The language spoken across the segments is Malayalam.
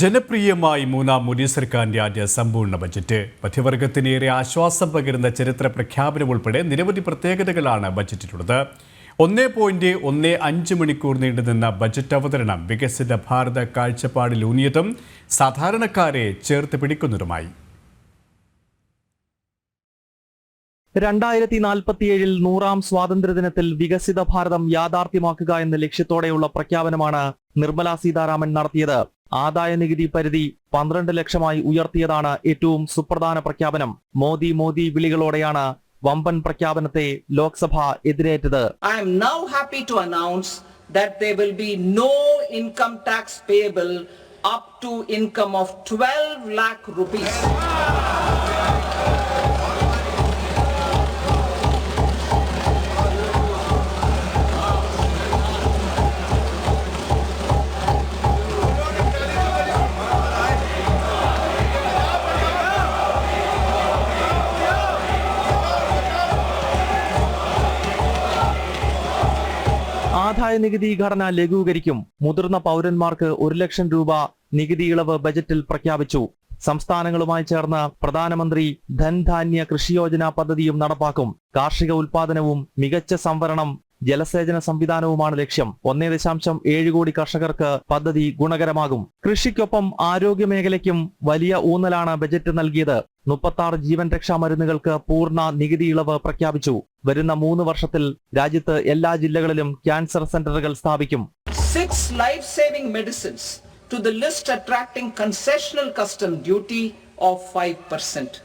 ജനപ്രിയമായി മൂന്നാം മോദി സർക്കാരിന്റെ ആദ്യ സമ്പൂർണ ബജറ്റ്. മധ്യവർഗത്തിനേറെ ആശ്വാസം പകരുന്ന ചരിത്ര പ്രഖ്യാപനം ഉൾപ്പെടെ നിരവധി പ്രത്യേകതകളാണ് ബജറ്റിലുള്ളത്. ഒന്നേ പോയിന്റ് ഒന്നേ അഞ്ച് മണിക്കൂർ നീണ്ടുനിന്ന ബജറ്റ് അവതരണം വികസിത ഭാരത കാഴ്ചപ്പാടിലൂന്നിയതും സാധാരണക്കാരെ ചേർത്ത് പിടിക്കുന്നതുമായി. രണ്ടായിരത്തി നാൽപ്പത്തിയേഴിൽ നൂറാം സ്വാതന്ത്ര്യദിനത്തിൽ വികസിത ഭാരതം യാഥാർത്ഥ്യമാക്കുക എന്ന ലക്ഷ്യത്തോടെയുള്ള പ്രഖ്യാപനമാണ് നിർമ്മലാ സീതാരാമൻ നടത്തിയത്. ആദായ നികുതി പരിധി പന്ത്രണ്ട് ലക്ഷമായി ഉയർത്തിയതാണ് ഏറ്റവും സുപ്രധാന പ്രഖ്യാപനം മോദി മോദി വിളികളോടെയാണ് വമ്പൻ പ്രഖ്യാപനത്തെ Lok Sabha എതിരേറ്റത് I am now happy to announce that there will be no income tax payable up to income of 12 lakh rupees. ആദായ നികുതി ഘടന ലഘൂകരിക്കും. മുതിർന്ന പൗരന്മാർക്ക് ഒരു ലക്ഷം രൂപ നികുതി ഇളവ് ബജറ്റിൽ പ്രഖ്യാപിച്ചു. സംസ്ഥാനങ്ങളുമായി ചേർന്ന് പ്രധാനമന്ത്രി ധൻധാന്യ കൃഷി യോജന പദ്ധതിയും നടപ്പാക്കും. കാർഷിക ഉൽപാദനവും മികച്ച സംവരണം ജലസേചന സംവിധാനവുമാണ് ലക്ഷ്യം. ഒന്നേ ദശാംശം ഏഴ് കോടി കർഷകർക്ക് പദ്ധതി ഗുണകരമാകും. കൃഷിക്കൊപ്പം ആരോഗ്യ മേഖലയ്ക്കും വലിയ ഊന്നലാണ് ബജറ്റ് നൽകിയത്. മുപ്പത്തി ആറ് ജീവൻ രക്ഷാ മരുന്നുകൾക്ക് പൂർണ നികുതി ഇളവ് പ്രഖ്യാപിച്ചു. വരുന്ന മൂന്ന് വർഷത്തിൽ രാജ്യത്ത് എല്ലാ ജില്ലകളിലും ക്യാൻസർ സെന്ററുകൾ സ്ഥാപിക്കും. Six life saving medicines to the list attracting concessional custom duty of 5%.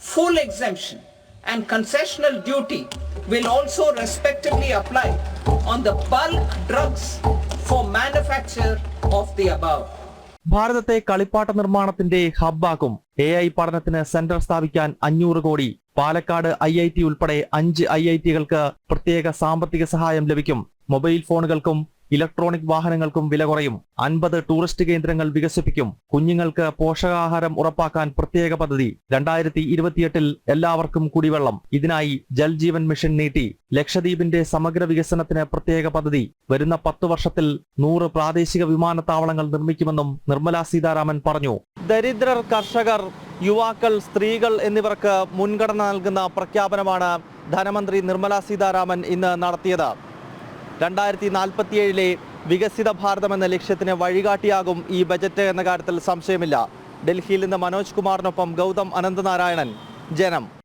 Full exemption and concessional duty will also respectively apply on the bulk drugs for manufacture of the above. ഭാരതത്തെ കളിപ്പാട്ട നിർമ്മാണത്തിന്റെ ഹബ്ബാക്കും എ ഐ പഠനത്തിന് സെന്റർ സ്ഥാപിക്കാൻ അഞ്ഞൂറ് കോടി പാലക്കാട് ഐ ഐ ടി ഉൾപ്പെടെ അഞ്ച് ഐ ഐ ടികൾക്ക് പ്രത്യേക സാമ്പത്തിക സഹായം ലഭിക്കും മൊബൈൽ ഫോണുകൾക്കും ഇലക്ട്രോണിക് വാഹനങ്ങൾക്കും വില കുറയും. അൻപത് ടൂറിസ്റ്റ് കേന്ദ്രങ്ങൾ വികസിപ്പിക്കും. കുഞ്ഞുങ്ങൾക്ക് പോഷകാഹാരം ഉറപ്പാക്കാൻ പ്രത്യേക പദ്ധതി. രണ്ടായിരത്തി ഇരുപത്തിയെട്ടിൽ എല്ലാവർക്കും കുടിവെള്ളം. ഇതിനായി ജൽജീവൻ മിഷൻ നീട്ടി. ലക്ഷദ്വീപിന്റെ സമഗ്ര വികസനത്തിന് പ്രത്യേക പദ്ധതി. വരുന്ന പത്തു വർഷത്തിൽ നൂറ് പ്രാദേശിക വിമാനത്താവളങ്ങൾ നിർമ്മിക്കുമെന്നും നിർമ്മലാ സീതാരാമൻ പറഞ്ഞു. ദരിദ്രർ കർഷകർ യുവാക്കൾ സ്ത്രീകൾ എന്നിവർക്ക് മുൻഗണന നൽകുന്ന പ്രഖ്യാപനമാണ് ധനമന്ത്രി നിർമ്മലാ സീതാരാമൻ ഇന്ന് നടത്തിയത്. രണ്ടായിരത്തി നാൽപ്പത്തിയേഴിലെ വികസിത ഭാരതം എന്ന ലക്ഷ്യത്തിന് വഴികാട്ടിയാകും ഈ ബജറ്റ് എന്ന കാര്യത്തിൽ സംശയമില്ല. ഡൽഹിയിൽ നിന്ന് മനോജ് കുമാറിനൊപ്പം ഗൗതം അനന്തനാരായണൻ. ജനം.